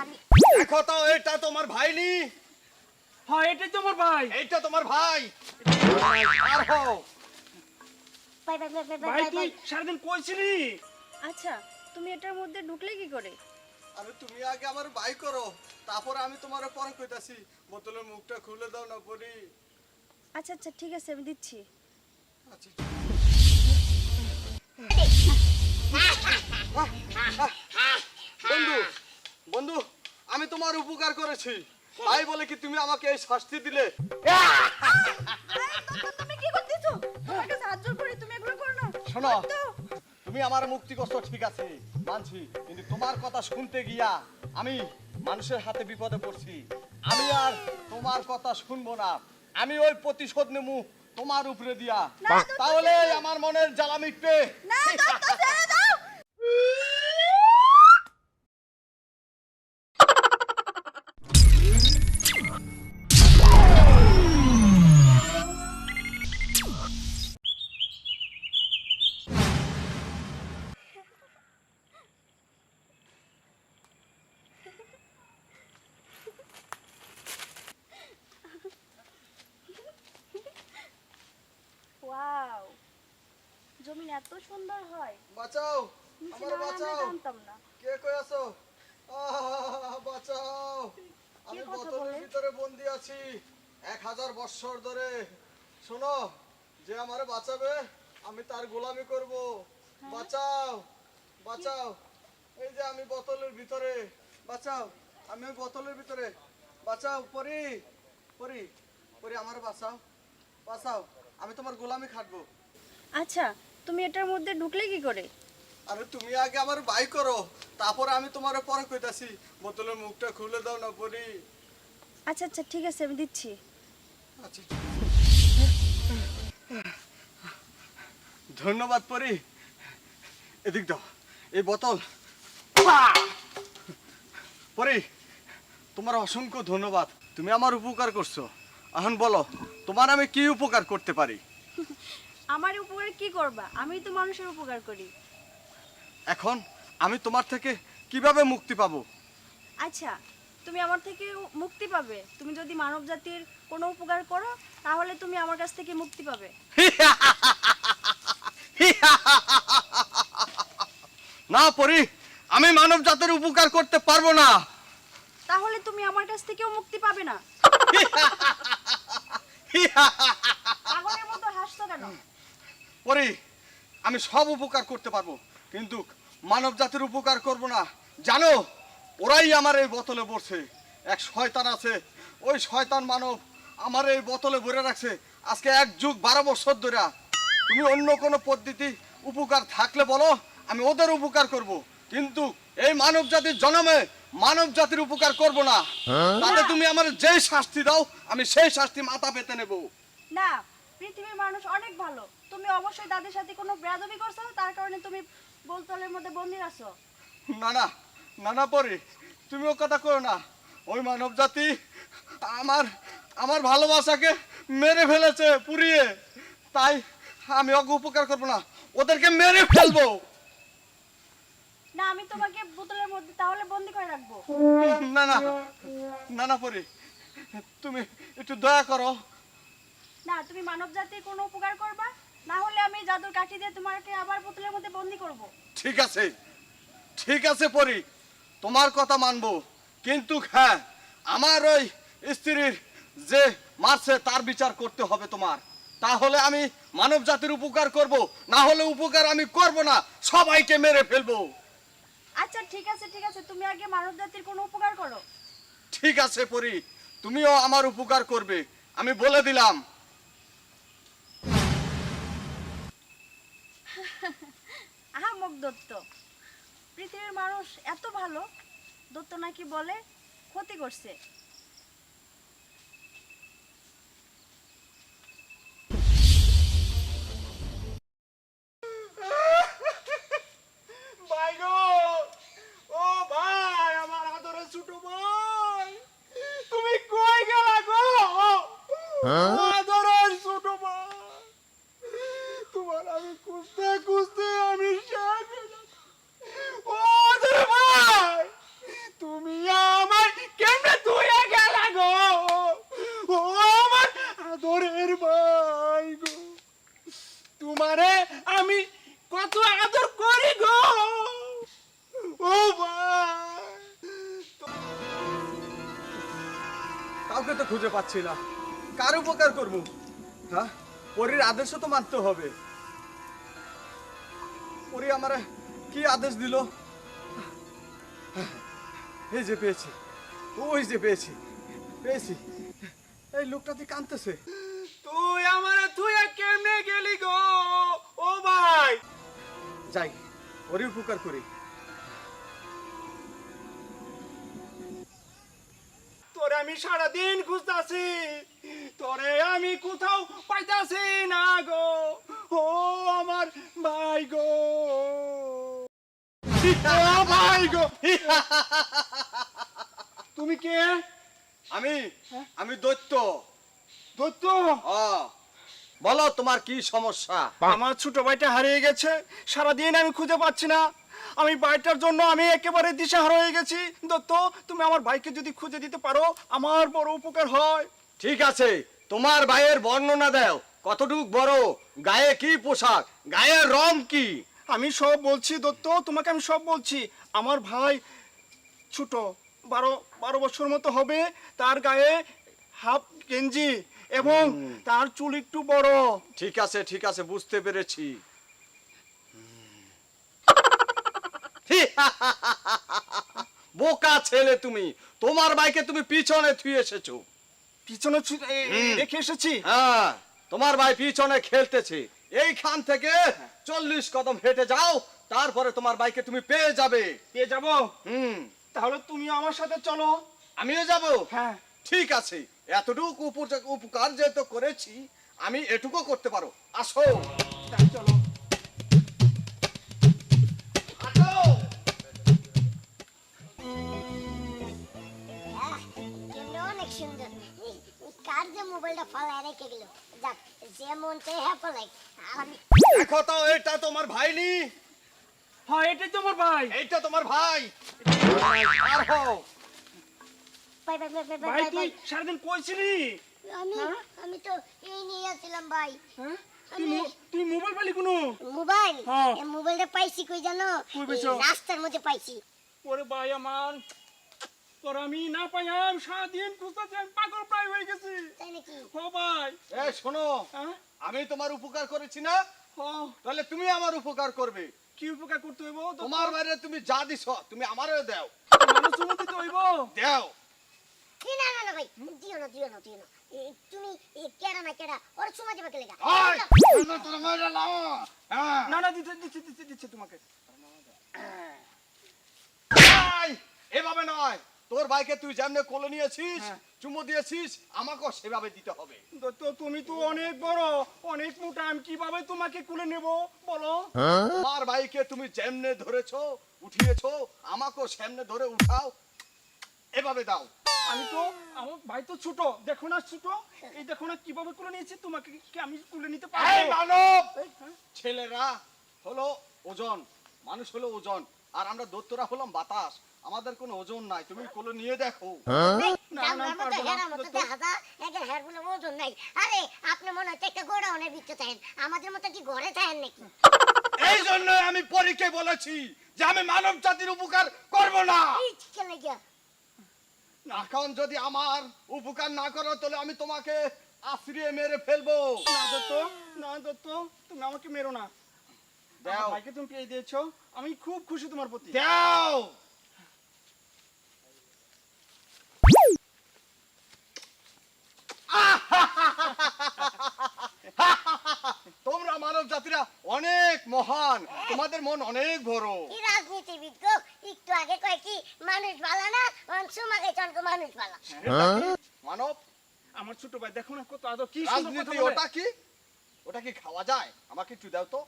খালি। দেখো তো এটা তোমার ভাই নি হ্যাঁ এটাই তো ভাই। এইটা তোমার ভাই। আর হও। বাই বাই বাই বাই ভাই তুই সারাদিন কইছিলি আচ্ছা তুমি এটার মধ্যে ঢুকলে কি করে? আরে তুমি আগে আমার বাই করো তারপর আমি তোমার পরে কইতাছি। বোতলের মুখটা খুলে দাও না পরি। আচ্ছা আচ্ছা ঠিক আছে আমি দিচ্ছি। আচ্ছা। বন্ধু বন্ধু আমি তোমার উপকার করেছি। তাই বলে কি তুমি আমাকে এই শাস্তি দিলে? শোনো তুমি আমার মুক্তি কষ্ট ঠিক আছে মানছি। কিন্তু তোমার কথা শুনতে গিয়া আমি মানুষের হাতে বিপদে পড়ছি। আমি আর তোমার কথা শুনব না। আমি ওই প্রতিশোধ নেব তোমার উপরে দিয়া। তাহলে আমার মনের জ্বালা মিটবে। এত সুন্দর হয়। বাঁচাও আমার বাঁচাও। না। কে কই আছো? বাঁচাও। আমি বোতলের ভিতরে বন্দি আছি। এক হাজার বৎসর ধরে। শোনো যে আমারে বাঁচাবে আমি তার গোলামি করব। হ্যাঁ? বাঁচাও বাঁচাও। এই যে আমি বোতলের ভিতরে। বাঁচাও আমি বোতলের ভিতরে। বাঁচাও পরি পরি পরি আমার বাঁচাও। বাঁচাও আমি তোমার গোলামি খাটবো। আচ্ছা তুমি এটার মধ্যে ঢুকলে কি করে? আরে তুমি আগে আমার বাই করো তারপর আমি তোমার পরে কইতাছি বোতলের মুখটা খুলে দাও না পরি। আচ্ছা আচ্ছা ঠিক আছে আমি দিচ্ছি। আচ্ছা ধন্যবাদ পরি। এদিক দাও এই বোতল। পরি তোমার অসংখ্য ধন্যবাদ। তুমি আমার উপকার করছ। এখন বলো তোমার আমি কি উপকার করতে পারি? আমার উপকার কি করবা? আমি তো মানুষের উপকার করি। এখন আমি তোমার থেকে কীভাবে মুক্তি পাবো? আচ্ছা তুমি আমার থেকে মুক্তি পাবে। তুমি যদি মানব জাতির কোনো উপকার করো তাহলে তুমি আমার কাছ থেকে মুক্তি পাবে। না পরি আমি মানব জাতির উপকার করতে পারব না। তাহলে তুমি আমার কাছ থেকেও মুক্তি পাবে না। পাগলের মতো হাসছো কেন? পরি আমি সব উপকার করতে পারব। কিন্তু মানব জাতির উপকার করব না। জানো ওরাই আমার এই বোতলে পড়ছে এক শয়তান আছে ওই শয়তান মানব আমার এই বোতলে ভরে রাখছে। আজকে এক যুগ বারো বছর ধরে। তুমি অন্য কোনো পদ্ধতি উপকার থাকলে বলো আমি ওদের উপকার করব। কিন্তু এই মানব জাতির জন্মে মানব জাতির উপকার করব না। তাহলে তুমি আমার যেই শাস্তি দাও আমি সেই শাস্তি মাথা পেতে নেব। না পৃথিবীর মানুষ অনেক ভালো। তুমি অবশ্যই তাদের সাথে কোনো বেয়াদবি করছ? তার কারণে তুমি বোলতলের মধ্যে বন্দি আছো। না না না না পরে তুমি ও কথা করো না। ওই মানব জাতি আমার আমার ভালোবাসাকে মেরে ফেলেছে পুড়িয়ে। তাই আমি ওকে উপকার করব না। ওদেরকে মেরে ফেলব। না আমি তোমাকে বোতলের মধ্যে তাহলে বন্দি করে রাখব। না না না না পরে তুমি একটু দয়া করো। না তুমি মানব জাতির কোনো উপকার করবা? না হলে আমি জাদুর কাঠি দিয়ে তোমাকে আবার বোতলের মধ্যে বন্দি করব। ঠিক আছে ঠিক আছে পরি তোমার কথা মানবো। কিন্তু হ্যাঁ আমার ওই স্ত্রীর যে মারছে তার বিচার করতে হবে তোমার। তাহলে আমি মানব জাতির উপকার করব না হলে উপকার আমি করব না সবাইকে মেরে ফেলব। আচ্ছা ঠিক আছে ঠিক আছে তুমি আগে মানব জাতির কোনো উপকার করো। ঠিক আছে পরি তুমিও আমার উপকার করবে আমি বলে দিলাম। আহামক দত্ত। পৃথিবীর মানুষ এত ভালো দত্ত নাকি বলে ক্ষতি করছে। ভাই খুঁজতে খুঁজতে আমি ও ভাই, তুমি আমার কেমনে ধুয়ে গেল গো? ও আমার আদরের ভাই গো। তোমারে আমি কত আদর করি গো। ও ভাই, কাউকে তো খুঁজে পাচ্ছি না। কার উপকার করব? হ্যাঁ? পরীর আদেশ তো মানতে হবে। পরী আমার কি আদেশ দিল? এই যে পেয়েছি ওই যে পেয়েছি পেয়েছি। এই লোকটাতে কাঁদতেছে। তুই আমার তুই কেমনে গেলি গো? ও ভাই। যাই ওরই উপকার করি। তোরে আমি সারাদিন খুঁজতাছি তোরে আমি কোথাও পাইতাছি না গো। ও আমার ভাই গো। ভাই গো। তুমি কে? আমি আমি দৈত্য। দৈত্য? বলো তোমার কি সমস্যা? আমার ছোট ভাইটা হারিয়ে গেছে। সারাদিন আমি খুঁজে পাচ্ছি না। আমি ভাইটার জন্য আমি একেবারে দিশাহারা হয়ে গেছি। দত্ত তুমি আমার ভাইকে যদি খুঁজে দিতে পারো আমার বড় উপকার হয়। ঠিক আছে তোমার ভাইয়ের বর্ণনা দাও। কতটুক বড়? গায়ে কি পোশাক? গায়ের রং কি? আমি সব বলছি দত্ত তোমাকে আমি সব বলছি। আমার ভাই ছোট বারো বারো বছর মতো হবে তার গায়ে হাফ গেঞ্জি এবং তার চুল একটু বড়। ঠিক আছে ঠিক আছে বুঝতে পেরেছি। বোকা ছেলে তুমি। তোমার ভাইকে তুমি পিছনে থুয়ে এসেছ। পিছনে রেখে এসেছি? হ্যাঁ। তোমার ভাই পিছনে খেলতেছে। এইখান থেকে চল্লিশ কদম হেঁটে যাও তারপরে তোমার ভাইকে তুমি পেয়ে যাবে। পেয়ে যাব? হুম। তাহলে তুমি আমার সাথে চলো। আমিও যাব? হ্যাঁ। ঠিক আছে। এতটুকু উপকার যেহেতু করেছি আমি এটুকু করতে পারো। আসো। চলো। কার যে রেখে গেল যাক যে মন চাই হ্যাঁ ফালাই আমি দেখো তো এটা তোমার ভাই নি হ্যাঁ এটাই তোমার ভাই। এইটা তোমার ভাই। আর হও। বাই বাই বাই ভাই তুই সারাদিন কইছিলি আমি আমি তো এই নিয়ে আসছিলাম ভাই। হ্যাঁ? তুই তুই মোবাইল পালি কোনো? মোবাইল? হ্যাঁ। এই মোবাইলটা পাইছি কই জানো? রাস্তার মধ্যে পাইছি। ওরে ভাই আমার তোর আমি না পাই আমি সারাদিন খুঁজতেছি আমি পাগল প্রায় হয়ে গেছি। ও ভাই। এ শোনো হ্যাঁ? আমি তোমার উপকার করেছি না? তাহলে তুমি আমার উপকার করবে। কি উপকার করতে হইব? তোমার বাইরে তুমি যা দিছ তুমি আমারও দাও। মানুষ উন্নতি তো হইব? দাও। না না না ভাই দিও না দিও না দিও না। তুমি কেডা না কেডা ওর সময় দেবে কেলে ওই, তোমরা তোরা মেরে নাও। হ্যাঁ। না না দিচ্ছে দিচ্ছে দিচ্ছে দিচ্ছে তোমাকে। এভাবে নয়। তোর ভাইকে তুই যেমনে কোলে নিয়েছিস হ্যাঁ। চুমো দিয়েছিস আমাকেও সেভাবে দিতে হবে। তো তুমি তো অনেক বড় অনেক মোটা আমি কীভাবে তোমাকে কুলে নেব বলো? তোমার ভাইকে তুমি যেমনে ধরেছো উঠিয়েছো আমাকেও সামনে ধরে উঠাও এভাবে দাও। আমি তো আমার ভাই তো ছোট দেখো না ছোট এই দেখো না কীভাবে কুলে নিয়েছি তোমাকে কি আমি কুলে নিতে এই পারব মানব হ্যাঁ? ছেলেরা হলো ওজন মানুষ হলো ওজন আর আমরা দত্তরা হলাম বাতাস। আমাদের কোনো ওজন নাই তুমি কোলে নিয়ে দেখো। হের বলে ওজন নাই। আরে আপনি মনে হয় একটা গোডাউনের ভিতরে থাকেন আমাদের মতো কি ঘরে থাকেন নাকি? এই জন্য আমি পরীকে বলেছি যে আমি মানব জাতির উপকার করব না। এখন যদি আমার উপকার না করো তাহলে আমি তোমাকে আশ্রিয়ে মেরে ফেলব। না দত্ত না দত্ত তুমি আমাকে মেরো না। দাও। ভাইকে তুমি পেয়ে দিয়েছ। আমি খুব খুশি তোমার প্রতি। দাও তোমরা মানব জাতিরা অনেক মহান। তোমাদের মন অনেক বড়। এই রাজনীতিবিদ গো? একটু আগে কয় কি মানুষ ভালো না? অংশুমাকে চন্দ্র মানুষ ভালো। মানব? আমার ছোট ভাই দেখো না কত আদর কি সুন্দর কথা রাজনীতি বলে। ওটা কি? ওটা কি খাওয়া যায়? আমাকে একটু দাও তো।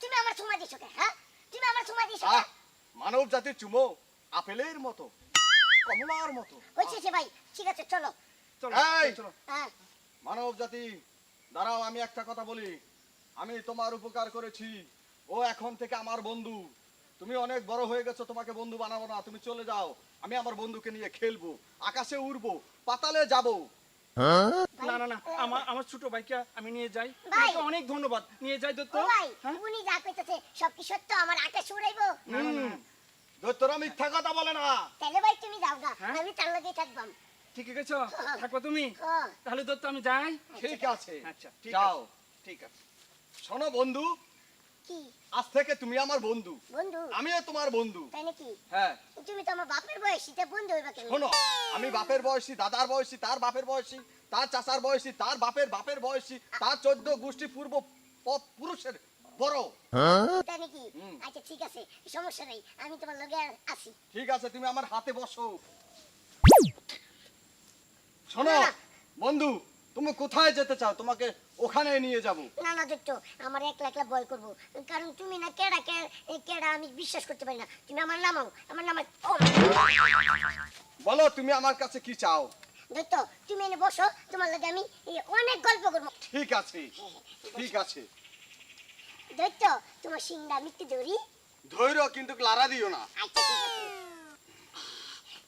তুমি আমার সময় দিছো কে হ্যাঁ? তুমি আমার সময় দিছো মানব জাতির চুমো আপেলের মতো কমলার মতো। হয়েছে ভাই ঠিক আছে চলো। চলো চলো। হ্যাঁ। মানব জাতি দাঁড়াও আমি একটা কথা বলি। আমি তোমার উপকার করেছি। ও এখন থেকে আমার বন্ধু। তুমি অনেক বড় হয়ে গেছো তোমাকে বন্ধু বানাবো না। তুমি চলে যাও। আমি আমার বন্ধুকে নিয়ে খেলব আকাশে উড়বো পাতালে যাব। না না না আমার আমার ছোট ভাইকে আমি নিয়ে যাই। তোমাকে অনেক ধন্যবাদ। নিয়ে যাই দত্ত ভাই হ্যাঁ? উনি যা কইতেছে সব কি সত্য? আমার আকাশ উড়াইবো? না, না, না, না। মিথ্যা কথা বলে না। তাহলে ভাই তুমি যাও গা। হ্যাঁ? আমি তার লগেই থাকবাম ঠিক আছে থাকো তুমি। হ্যাঁ। তাহলে দত্ত আমি যাই। ঠিক আছে। আচ্ছা, ঠিক যাও। ঠিক আছে। শোনো বন্ধু। আজ থেকে তুমি আমার বন্ধু। বন্ধু? আমিও তোমার বন্ধু। হ্যাঁ। তুমি তো আমার বাপের বয়সী বন্ধু শোনো আমি বাপের বয়সী দাদার বয়সী তার বাপের বয়সী তার চাচার বয়সী তার বাপের বাপের বয়সী তার চোদ্দ গোষ্ঠী পূর্ব প- পুরুষের বড়। তাই নাকি? হুম। আচ্ছা ঠিক আছে। সমস্যা নাই। আমি তোমার লগে আছি। ঠিক আছে তুমি আমার হাতে বসো। শোনো। বন্ধু তুমি কোথায় যেতে চাও? তোমাকে ওখানে নিয়ে যাব। না না দেখতো আমার একলা একলা ভয় করব। কারণ তুমি না কেডা কেডা আমি বিশ্বাস করতে পারি না। তুমি আমার নামাও আমার নামা বলো তুমি আমার কাছে কি চাও? দেখতো তুমি এনে বসো তোমার লগে আমি অনেক গল্প করব। ঠিক আছে ঠিক আছে। দেখতো তোমার সিংড়া মিটতে ধরি। ধৈর্য কিন্তু লারা দিও না। আচ্ছা ঠিক আছে।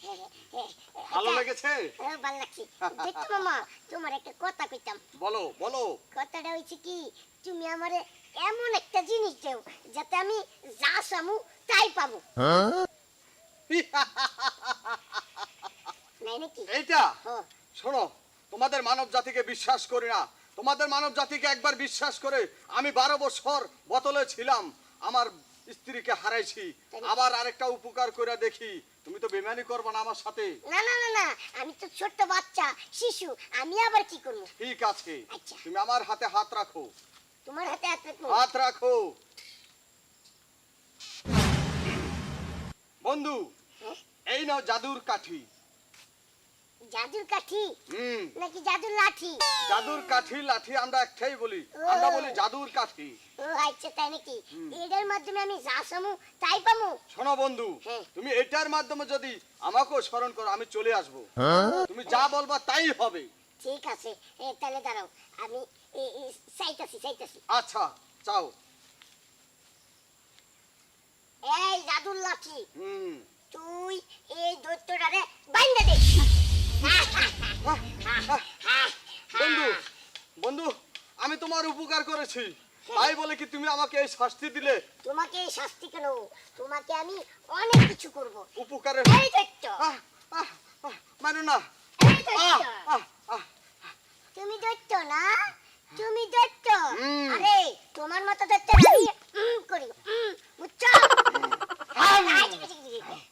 ভালো লেগেছে? হ্যাঁ, ভালো লাগছে। দেখতো মামা তোমার একটা কথা কইতাম। বলো বলো। কথাটা হয়েছে কি তুমি আমারে এমন একটা জিনিস দেও যাতে আমি যা চামু তাই পাবো। নাই নাকি? এইটা? শোনো তোমাদের মানব জাতিকে বিশ্বাস করি না। তোমাদের মানব জাতিকে একবার বিশ্বাস করে আমি বারো বছর বোতলে ছিলাম আমার স্ত্রীকে হারাইছি। আবার আরেকটা উপকার করে দেখি তুমি তো বেমানি করবে না আমার সাথে। না না না না আমি তো ছোট্ট বাচ্চা শিশু আমি আবার কি করব? ঠিক আছে আচ্ছা। তুমি আমার হাতে হাত রাখো। তোমার হাতে হাত রাখো হাত রাখো। বন্ধু হ্যাঁ? এই নাও জাদুর কাঠি। জাদুর কাঠি? নাকি জাদুর লাঠি? জাদুর কাঠি লাঠি আমরা একটাই বলি। আমরা বলি জাদুর কাঠি। ও আচ্ছা তাই নাকি? এটার মাধ্যমে আমি যা তাই পামু। শোনো বন্ধু হ্যাঁ। তুমি এটার মাধ্যমে যদি আমাকেও স্মরণ করো আমি চলে আসব। তুমি যা বলবা তাই হবে। ঠিক আছে। তাহলে দাঁড়াও আমি চাইতাছি চাইতাছি। আচ্ছা চাও। এই জাদুর লাঠি হুম। তুই এই দৈত্যটারে বাইন্দা দে। বন্ধু বন্ধু আমি তোমার উপকার করেছি। তাই বলে কি তুমি আমাকে এই শাস্তি দিলে? তোমাকে এই শাস্তি কেন? তোমাকে আমি অনেক কিছু করব। আহ, আহ, না। তুমি দৈত্য না? তুমি দৈত্য। আরে তোমার মতো দৈত্য আমি করি। বুঝছ হাম।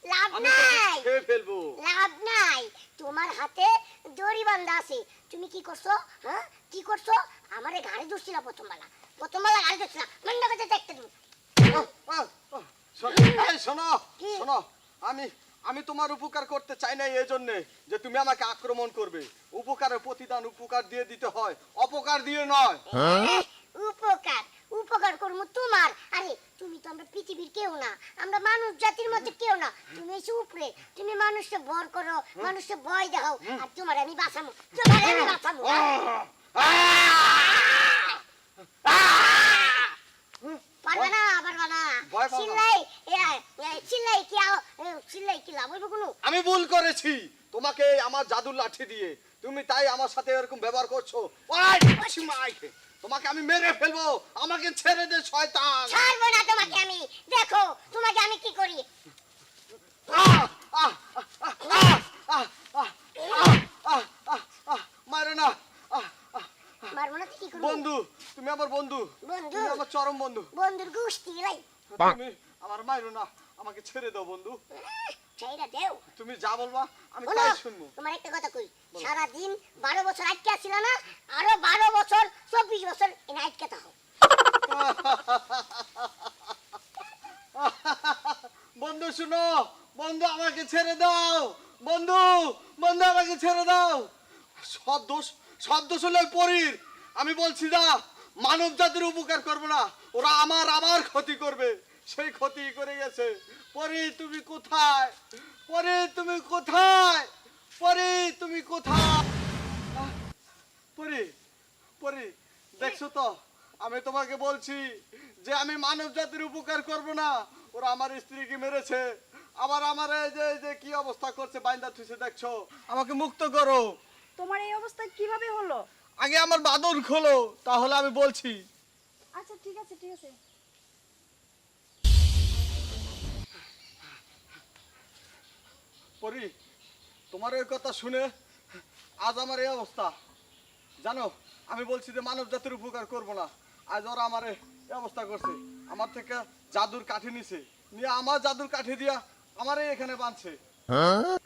লাভ আমি তোকে নাই খেয়ে ফেলব লাভ নাই তোমার হাতে দড়ি বান্ধা আছে। তুমি কি করছ? হ্যাঁ? কি করছ? আমারে ঘাড়ে ধরছিলা প্রথম বেলা প্রথম বেলা ঘাড়ে ধরছিলা মন্ড কথা দেখতে তুমি শোনো, শোনো শোনো আমি আমি তোমার উপকার করতে চাই না এই জন্যে যে তুমি আমাকে আক্রমণ করবে। উপকারের প্রতিদান উপকার দিয়ে দিতে হয় অপকার দিয়ে নয়। উপকার? উপকার করব তোমার। আরে তুমি তো আমরা পৃথিবীর কেউ না। আমরা মানুষ জাতির মধ্যে কেউ না। তুমি এসে উপরে। তুমি মানুষকে ভর করো মানুষকে ভয় দেখাও। আর তোমার আমি বাঁচাবো তোমার আমি বাঁচাবো পারবে না পারবে না। ভয় পাবো না। চিল্লাই এ, এ, চিল্লাই কি চিল্লাই কি লাভ হইব কোনো? আমি ভুল করেছি। তোমাকে আমার জাদুর লাঠি দিয়ে। তুমি তাই আমার সাথে এরকম ব্যবহার করছ। তোমাকে আমি মেরে ফেলব। আমাকে ছেড়ে দে শয়তান। ছাড়বো না তোমাকে আমি। দেখো তোমাকে আমি কি করি? মারো না। মারবো না কি বন্ধু তুমি আমার বন্ধু। বন্ধু? আমার চরম বন্ধু। বন্ধুর গোষ্ঠী লাই আমার মারো না। আমাকে ছেড়ে দাও বন্ধু। দেও। তুমি যা বলবা আমি শোনো, তাই শুনব। তোমার একটা কথা কই সারাদিন বারো বছর আটকে আসছিল না? আরও বছর চব্বিশ বছর এনে আটকে থাকো বন্ধু শুনো বন্ধু আমাকে ছেড়ে দাও। বন্ধু বন্ধু আমাকে ছেড়ে দাও। সব দোষ সব দোষ হলো পরীর। আমি বলছি না মানব জাতির উপকার করব না ওরা আমার আমার ক্ষতি করবে। সেই ক্ষতি করে গেছে। পরে তুমি কোথায়? পরে তুমি কোথায়? পরে তুমি কোথায়? পরে পরি। দেখছ তো আমি তোমাকে বলছি যে আমি মানব জাতির উপকার করব না। ওরা আমার স্ত্রীকে মেরেছে। আবার আমার এই যে এই যে কি অবস্থা করছে বাইন্দা থুইছে দেখছ? আমাকে মুক্ত করো। তোমার এই অবস্থা কীভাবে হলো? আগে আমার বাদন খোলো তাহলে আমি বলছি। আচ্ছা ঠিক আছে ঠিক আছে। পরি তোমার ওই কথা শুনে আজ আমার এই অবস্থা। জানো আমি বলছি যে মানব জাতির উপকার করব না। আজ ওরা আমার এই অবস্থা করছে। আমার থেকে জাদুর কাঠি নিছে। নিয়ে আমার জাদুর কাঠি দিয়া আমারই এখানে বাঁধছে।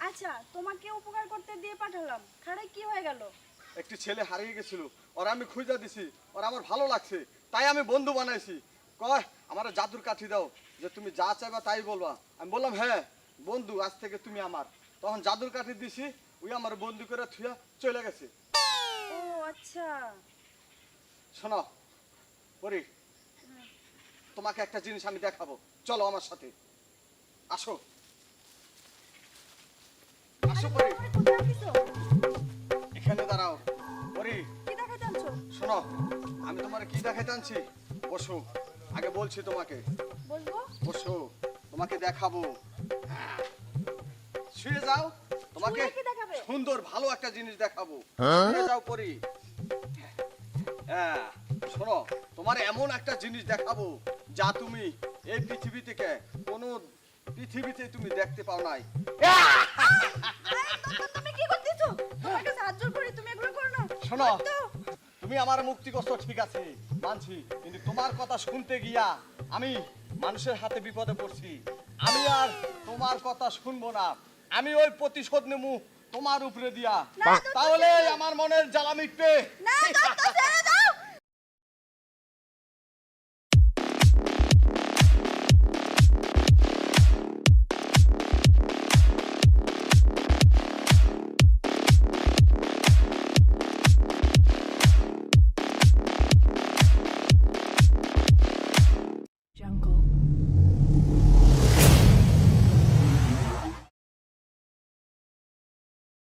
আচ্ছা তোমাকে উপকার করতে দিয়ে পাঠালাম। খাড়ে কি হয়ে গেল? একটি ছেলে হারিয়ে গেছিল। ওরা আমি খুঁজে দিছি। ওরা আমার ভালো লাগছে। তাই আমি বন্ধু বানাইছি। কয় আমার জাদুর কাঠি দাও। যে তুমি যা চাইবা তাই বলবা। আমি বললাম হ্যাঁ বন্ধু আজ থেকে তুমি আমার। তখন জাদুর কাঠি দিছি ওই আমার বন্ধু করে থুয়া চলে গেছে। ও আচ্ছা। শোনো পরি তোমাকে একটা জিনিস আমি দেখাবো। চলো আমার সাথে। আসো। আসো পরি? এখানে দাঁড়াও। পরি কি দেখাতে আনছো? শোনো আমি তোমার কি দেখাতে আনছি? বসো। আগে বলছি তোমাকে। বলব? বসো তোমাকে দেখাবো। শুয়ে যাও তোমাকে শুয়ে কি দেখাবে? সুন্দর ভালো একটা জিনিস দেখাবো। শুয়ে যাও পরি। হ্যাঁ শোনো তোমার এমন একটা জিনিস দেখাবো যা তুমি এই পৃথিবী থেকে কোনো পৃথিবীতে তুমি দেখতে পাও নাই। শোনো তুমি আমার মুক্তি কষ্ট ঠিক আছে মানছি। কিন্তু তোমার কথা শুনতে গিয়া আমি মানুষের হাতে বিপদে পড়ছি। আমি আর তোমার কথা শুনব না। আমি ওই প্রতিশোধ নেব তোমার উপরে দিয়া। তাহলে আমার মনের জ্বালা মিটবে